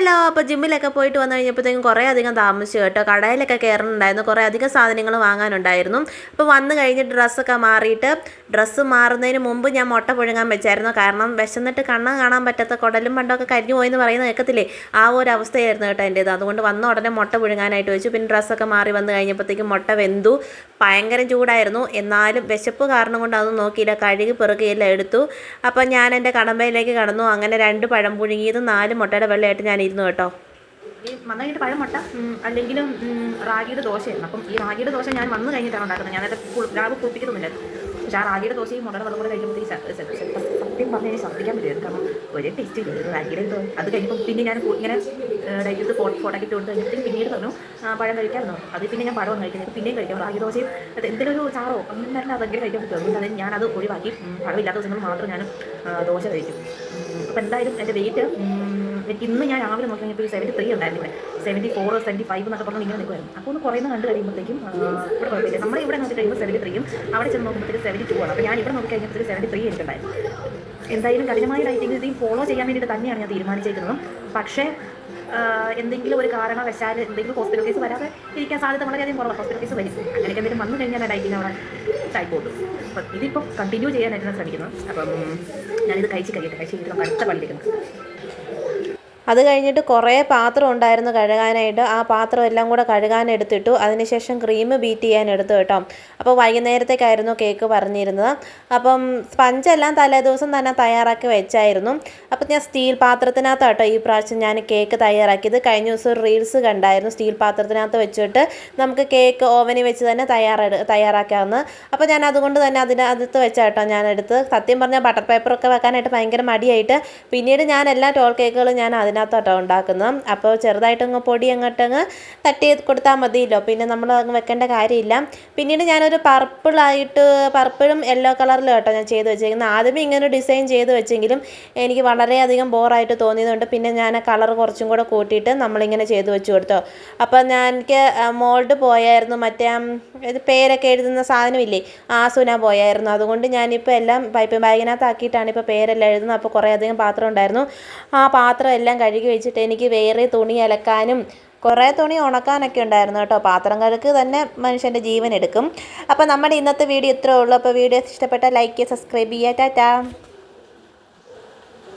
Hello അപ്പോൾ ജിമ്മിലൊക്കെ പോയിട്ട് വന്നു കഴിഞ്ഞപ്പോഴത്തേക്കും കുറേ അധികം താമസിച്ചു കേട്ടോ. കടയിലൊക്കെ കയറുന്നുണ്ടായിരുന്നു കുറേ അധികം സാധനങ്ങൾ വാങ്ങാനുണ്ടായിരുന്നു. അപ്പോൾ വന്നു കഴിഞ്ഞ് ഡ്രസ്സൊക്കെ മാറിയിട്ട് ഡ്രസ്സ് മാറുന്നതിന് മുമ്പ് ഞാൻ മുട്ട പുഴുങ്ങാൻ വെച്ചായിരുന്നു. കാരണം വിശന്നിട്ട് കണ്ണ് കാണാൻ പറ്റാത്ത കുടലും പണ്ടൊക്കെ കരിഞ്ഞു പോയെന്ന് പറയുന്ന കേൾക്കത്തില്ലേ ആ ഒരു അവസ്ഥയായിരുന്നു കേട്ടോ എന്റേത് അതുകൊണ്ട് വന്ന ഉടനെ മുട്ട പുഴുങ്ങാനായിട്ട് വെച്ചു. പിന്നെ ഡ്രസ്സൊക്കെ മാറി വന്നു കഴിഞ്ഞപ്പോഴത്തേക്കും മുട്ട വെന്തു. ഭയങ്കര ചൂടായിരുന്നു. എന്നാലും വിശപ്പ് കാരണം കൊണ്ട് അതൊന്നും നോക്കിയില്ല. കഴുകി പെറുകയെല്ലാം എടുത്തു. അപ്പോൾ ഞാൻ എന്റെ കടമ്പയിലേക്ക് കടന്നു. അങ്ങനെ രണ്ട് പഴം പുഴുങ്ങിയതും നാല് മുട്ടയുടെ വെള്ളമായിട്ട് ഞാൻ ഇരുന്നു കേട്ടോ. ഈ വന്നു കഴിഞ്ഞിട്ട് പഴം മുട്ട അല്ലെങ്കിലും റാഗിയുടെ ദോശയായിരുന്നു. അപ്പം ഈ റാഗിയുടെ ദോശ ഞാൻ വന്നു കഴിഞ്ഞിട്ടാണ് ഉണ്ടാക്കുന്നത്. ഞാനത് കു- രാവ് കുളിപ്പിക്കുന്നില്ലായിരുന്നു പക്ഷേ ആ റാഗിയുടെ ദോശയും മുട്ടയുടെ വെള്ളം കൂടെ കഴിക്കുമ്പോഴത്തേക്ക് സത്യം പറഞ്ഞാൽ ഞാൻ ശ്രദ്ധിക്കാൻ പറ്റില്ല. കാരണം ഒരു ടേസ്റ്റ് ഇല്ല റാഗിയുടെ എന്തോ അത് കഴിഞ്ഞപ്പോൾ പിന്നെ ഞാൻ ഇങ്ങനെ ഡയറ്റ് ഫോട്ടോ ഫോട്ടോ ഇട്ട് കൊടുത്ത് കഴിഞ്ഞിട്ട് പിന്നീട് പറഞ്ഞു പഴം കഴിക്കാമെന്നോ അത് പിന്നെ ഞാൻ പഴം കഴിക്കുന്നത് പിന്നെയും കഴിക്കാം. റാഗി ദോശയും എന്തെങ്കിലും ഒരു ചാറോ അങ്ങനെ അതെങ്കിലും കഴിക്കാൻ പറ്റും അതുകൊണ്ട് അത് ഞാനത് ഒഴിവാക്കി പഴമില്ലാത്ത ദിവസങ്ങൾ മാത്രം ഞാൻ ദോശ കഴിക്കും. അപ്പോൾ എന്തായാലും എന്റെ വെയിറ്റ് എനിക്ക് ഇന്ന് ഞാൻ രാവിലെ നോക്കി കഴിഞ്ഞപ്പോൾ ഈ സെവന്റി ത്രീ ഉണ്ടായിരുന്നു ഇവിടെ. സെവന്റി ഫോർ സെവന്റി ഫൈവ് എന്നൊക്കെ പറഞ്ഞ് ഇങ്ങനെ നിൽക്കുമായിരുന്നു അപ്പോൾ ഒന്ന് കുറയുന്ന കണ്ട് കഴിയുമ്പോഴത്തേക്കും ഇവിടെ കുഴപ്പമില്ല. നമ്മുടെ ഇവിടെ നോക്കി കഴിയുമ്പോൾ സെവന്റി ത്രീയും അവിടെ ചെന്ന് നോക്കുമ്പോഴത്തേക്ക് സെവന്റി ടു ആണ്. അപ്പോൾ ഞാൻ ഇവിടെ നോക്കി കഴിഞ്ഞപ്പോഴത്തേക്ക് സെവന്റി ത്രീ എനിക്കുണ്ടായിരുന്നു. എന്തായാലും കഠിനമായ റൈറ്റിംഗ് രീതിയും ഫോളോ ചെയ്യാൻ വേണ്ടിയിട്ട് തന്നെയാണ് ഞാൻ തീരുമാനിച്ചേക്കുന്നത് പക്ഷേ എന്തെങ്കിലും ഒരു കാരണവശാൽ എന്തെങ്കിലും ഹോസ്പിറ്റൽ കേസ് വരാതെ ഇരിക്കാൻ സാധ്യത വളരെയധികം കുറവാണ്. ഹോസ്പിറ്റൽ കേസ് വരും. അങ്ങനെയൊക്കെ എന്തെങ്കിലും വന്നു കഴിഞ്ഞാൽ ആ ഡയറ്റിംഗ് അവിടെ ടൈപ്പ് പോകും അപ്പം ഇതിപ്പോൾ കണ്ടിന്യൂ ചെയ്യാനായിട്ട് ഞാൻ ശ്രമിക്കുന്നത് അപ്പം ഞാനിത് കഴിച്ച് കഴിയട്ടെ. കഴിച്ച് കഴിഞ്ഞിട്ട് നമുക്ക് അടുത്ത പള്ളിക്കുന്നത് അത് കഴിഞ്ഞിട്ട് കുറേ പാത്രം ഉണ്ടായിരുന്നു കഴുകാനായിട്ട്. ആ പാത്രം എല്ലാം കൂടെ കഴുകാൻ എടുത്തിട്ടു. അതിനുശേഷം ക്രീം ബീറ്റ് ചെയ്യാൻ എടുത്തു കേട്ടോ. അപ്പോൾ വൈകുന്നേരത്തേക്കായിരുന്നു കേക്ക് പറഞ്ഞിരുന്നത്. അപ്പം സ്പഞ്ചെല്ലാം തലേദിവസം തന്നെ തയ്യാറാക്കി വെച്ചായിരുന്നു. അപ്പം ഞാൻ സ്റ്റീൽ പാത്രത്തിനകത്ത് കേട്ടോ ഈ പ്രാവശ്യം ഞാൻ കേക്ക് തയ്യാറാക്കിയത്. കഴിഞ്ഞ ദിവസം റീൽസ് കണ്ടായിരുന്നു സ്റ്റീൽ പാത്രത്തിനകത്ത് വെച്ചിട്ട് നമുക്ക് കേക്ക് ഓവനിൽ വെച്ച് തന്നെ തയ്യാറ തയ്യാറാക്കാവുന്ന. അപ്പോൾ ഞാൻ അതുകൊണ്ട് തന്നെ അതിനകത്ത് ഞാൻ എടുത്ത്. സത്യം പറഞ്ഞാൽ ബട്ടർ പേപ്പറൊക്കെ വെക്കാനായിട്ട് ഭയങ്കര മടിയായിട്ട്. പിന്നീട് ഞാൻ എല്ലാ ടോൾ കേക്കുകളും ഞാൻ അതിനകത്തോട്ടോ ഉണ്ടാക്കുന്നത്. അപ്പോൾ ചെറുതായിട്ടങ്ങ് പൊടി അങ്ങോട്ടങ്ങ് തട്ടി കൊടുത്താൽ മതിയല്ലോ. പിന്നെ നമ്മൾ അങ്ങ് വെക്കേണ്ട കാര്യമില്ല. പിന്നീട് ഞാനൊരു പർപ്പിളായിട്ട് പർപ്പിളും യെല്ലോ കളറിലും കേട്ടോ ഞാൻ ചെയ്ത് വെച്ചേക്കുന്നത്. ആദ്യമേ ഇങ്ങനെ ഡിസൈൻ ചെയ്ത് വെച്ചെങ്കിലും എനിക്ക് വളരെയധികം ബോറായിട്ട് തോന്നിയതുകൊണ്ട് പിന്നെ ഞാൻ കളർ കുറച്ചും കൂടെ കൂട്ടിയിട്ട് നമ്മളിങ്ങനെ ചെയ്ത് വെച്ച് കൊടുത്തോ. അപ്പോൾ ഞാൻ എനിക്ക് മോൾഡ് പോയായിരുന്നു. മറ്റേ ഇത് പേരൊക്കെ എഴുതുന്ന സാധനമില്ലേ? ആസുന പോയായിരുന്നു. അതുകൊണ്ട് ഞാനിപ്പോൾ എല്ലാം പൈപ്പ് ബാഗിനകത്താക്കിയിട്ടാണ് ഇപ്പോൾ പേരെല്ലാം എഴുതുന്നത്. അപ്പോൾ കുറേ അധികം പാത്രം ഉണ്ടായിരുന്നു. ആ പാത്രം എല്ലാം കഴുകി വെച്ചിട്ട് എനിക്ക് വേറെ തുണി അലക്കാനും കുറേ തുണി ഉണക്കാനൊക്കെ ഉണ്ടായിരുന്നു കേട്ടോ. പാത്രം കഴുക്ക് തന്നെ മനുഷ്യന്റെ ജീവൻ എടുക്കും. അപ്പോൾ നമ്മുടെ ഇന്നത്തെ വീഡിയോ ഇത്രേ ഉള്ളൂ. അപ്പോൾ വീഡിയോ ഇഷ്ടപ്പെട്ടാൽ ലൈക്ക് ചെയ്യുക സബ്സ്ക്രൈബ് ചെയ്യുക. ടാറ്റാ.